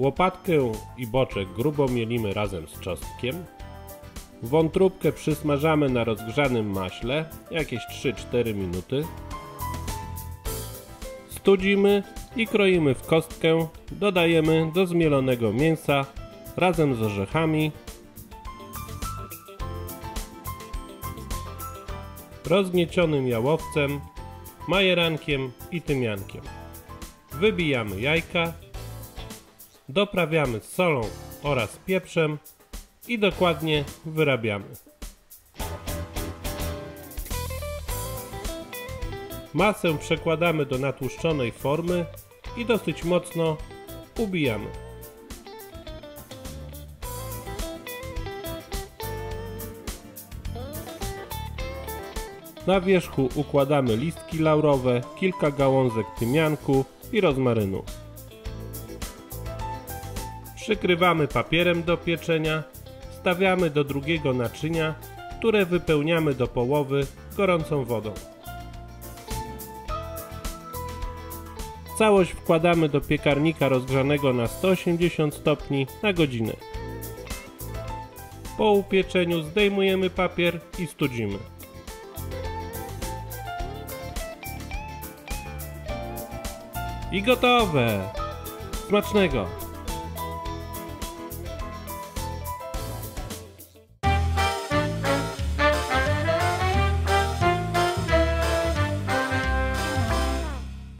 Łopatkę i boczek grubo mielimy razem z czosnkiem. Wątróbkę przysmażamy na rozgrzanym maśle jakieś 3-4 minuty. Studzimy i kroimy w kostkę. Dodajemy do zmielonego mięsa razem z orzechami, rozgniecionym jałowcem, majerankiem i tymiankiem. Wybijamy jajka, doprawiamy solą oraz pieprzem i dokładnie wyrabiamy. Masę przekładamy do natłuszczonej formy i dosyć mocno ubijamy. Na wierzchu układamy listki laurowe, kilka gałązek tymianku i rozmarynu. Przykrywamy papierem do pieczenia, stawiamy do drugiego naczynia, które wypełniamy do połowy gorącą wodą. Całość wkładamy do piekarnika rozgrzanego na 180 stopni na godzinę. Po upieczeniu zdejmujemy papier i studzimy. I gotowe! Smacznego!